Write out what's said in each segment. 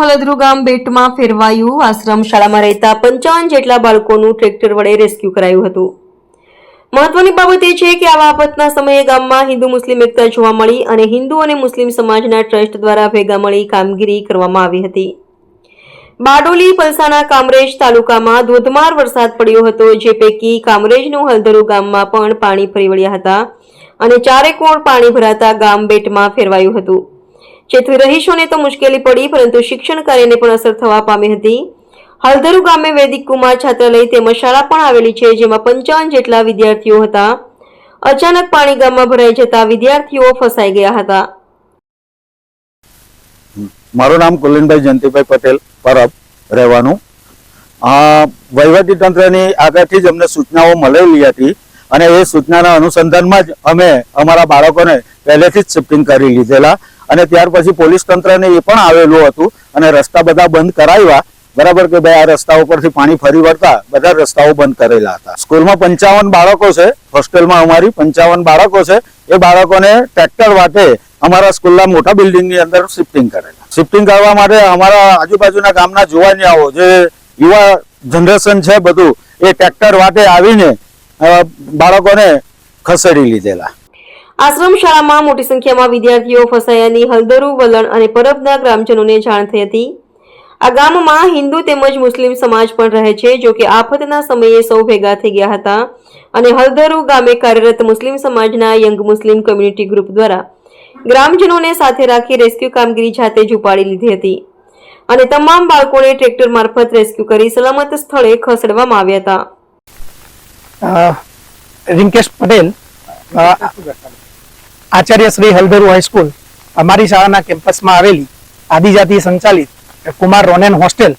હલદરુ ગામ બેટમાં ફેરવાયું. આશ્રમ શાળામાં રહેતા પંચાવન જેટલા બાળકોનું ટ્રેક્ટર વડે રેસ્ક્યુ કરાયું હતું. મહત્વની બાબત એ છે કે આવા આફતના સમયે ગામમાં હિન્દુ મુસ્લિમ એકતા જોવા મળી અને હિન્દુ અને મુસ્લિમ સમાજના ટ્રસ્ટ દ્વારા ભેગા મળી કામગીરી કરવામાં આવી હતી. બારડોલી, પલસાણા, કામરેજ તાલુકામાં ધોધમાર વરસાદ પડ્યો હતો, જે પૈકી કામરેજનું હલદરુ ગામમાં પણ પાણી ફરી વળ્યા હતા અને ચારે કોણ પાણી ભરાતા ગામ બેટમાં ફેરવાયું હતું. જેથી રહીશોને તો મુશ્કેલી પડી પરંતુ શિક્ષણ કાર્યને પણ અસર થવા પામી હતી. હલધરુ ગામે વૈદિક કુમાર છાત્રાલય તેમજ શાળા પણ આવેલી છે જેમાં પંચાવન જેટલા વિદ્યાર્થીઓ હતા. અચાનક પાણી ગામમાં ભરાઈ જતા વિદ્યાર્થીઓ ફસાઈ ગયા હતા. મારું નામ કુલિનભાઈ જયંતિભાઈ પટેલ પરબ રહેવાનું. અ, વહીવટી તંત્રની આગળથી જ અમને સૂચનાઓ મળેલી હતી અને એ સૂચનાના અનુસંધાનમાં જ અમે અમારા બાળકોને પહેલેથી જ શિફ્ટિંગ કરી લીધેલા. અને ત્યાર પછી પોલીસ તંત્રને એ પણ આવેલું હતું અને રસ્તા બધા બંધ કરાવ્યા. બરાબર કે ભાઈ આ રસ્તા ઉપરથી પાણી ફરી વળતા બધા રસ્તાઓ બંધ કરેલા હતા. સ્કૂલમાં પંચાવન બાળકો છે, હોસ્ટેલમાં અમારી પંચાવન બાળકો છે. એ બાળકોને ટ્રેક્ટર વાટે અમારા સ્કૂલના મોટા બિલ્ડિંગની અંદર શિફ્ટિંગ કરેલા. શિફ્ટિંગ કરવા માટે અમારા આજુબાજુના ગામના જુવાનિયાઓ જે યુવા જનરેશન છે બધું, એ ટ્રેક્ટર વાટે આવીને બાળકોને ખસેડી લીધેલા. આશ્રમ શાળામાં મોટી સંખ્યામાં વિદ્યાર્થીઓ ફસાયાની હલદરુ, વલણ અને પરબના ગ્રામજનોને જાણ થઈ હતી. આ ગામમાં હિન્દુ તેમજ મુસ્લિમ સમાજ પણ રહે છે, જો કે આફતના સમયે સૌ ભેગા થઈ ગયા હતા. અને હલદરુ ગામે કાર્યરત મુસ્લિમ સમાજના યંગ મુસ્લિમ કમ્યુનિટી ગ્રુપ દ્વારા ગ્રામજનોને સાથે રાખી રેસ્ક્યુ કામગીરી જાતે જ ઉપાડી લીધી હતી. અને તમામ બાળકોને ટ્રેક્ટર મારફત રેસ્ક્યુ કરી સલામત સ્થળે ખસેડવામાં આવ્યા હતા. રિંકેશ પટેલ આચાર્ય શ્રી હલધરુ હાઈસ્કૂલ અમારી શાળાના કેમ્પસમાં આવેલી આદિજાતિ સંચાલિત કુમાર રોનેન હોસ્ટેલ,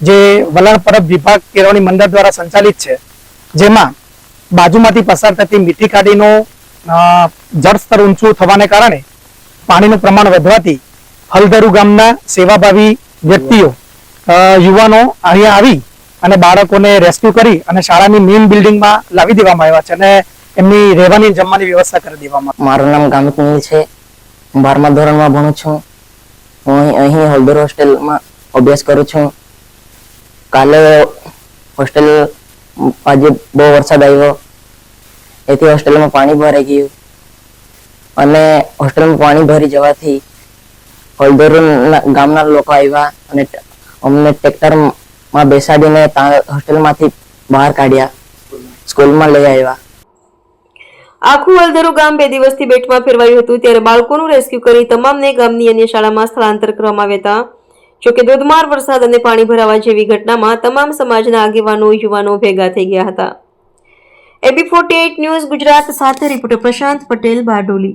જે વલણ પરબ વિભાગ કેળવણી મંડળ દ્વારા સંચાલિત છે, જેમાં બાજુમાંથી પસાર થતી મીઠી કાઢીનું જળ સ્તર ઊંચું થવાને કારણે પાણીનું પ્રમાણ વધવાથી હલધરુ ગામના સેવાભાવી વ્યક્તિઓ યુવાનો અહીંયા આવી અને બાળકોને રેસ્ક્યુ કરી અને શાળાની મેઇન બિલ્ડિંગમાં લાવી દેવામાં આવ્યા છે. અને એમની રહેવાની જમવાની વ્યવસ્થા કરી દેવામાં મારું નામ ગામિત નીલ છે. હું બારમા ધોરણમાં ભણું છું. હું અહીં- હળદર હોસ્ટેલમાં અભ્યાસ કરું છું. કાલે હોસ્ટેલ આજે બહુ વરસાદ આવ્યો. એથી હોસ્ટેલમાં પાણી ભરાઈ ગયું. અને હોસ્ટેલમાં પાણી ભરી જવાથી હળદર ગામના લોકો આવ્યા અને અમને ટ્રેક્ટરમાં બેસાડીને હોસ્ટેલમાંથી બહાર કાઢ્યા. સ્કૂલમાં લઈ આવ્યા. આખું હલદરુ ગામ બે દિવસથી બેટમાં ફેરવાયું હતું. ત્યારે બાળકોનું રેસ્ક્યુ કરી તમામને ગામની અન્ય શાળામાં સ્થળાંતર કરવામાં આવ્યા હતા. જોકે ધોધમાર વરસાદ અને પાણી ભરાવા જેવી ઘટનામાં તમામ સમાજના આગેવાનો, યુવાનો ભેગા થઈ ગયા હતા. એબી ફોર્ટી ન્યૂઝ ગુજરાત સાથે. રિપોર્ટર પ્રશાંત પટેલ બારડોલી.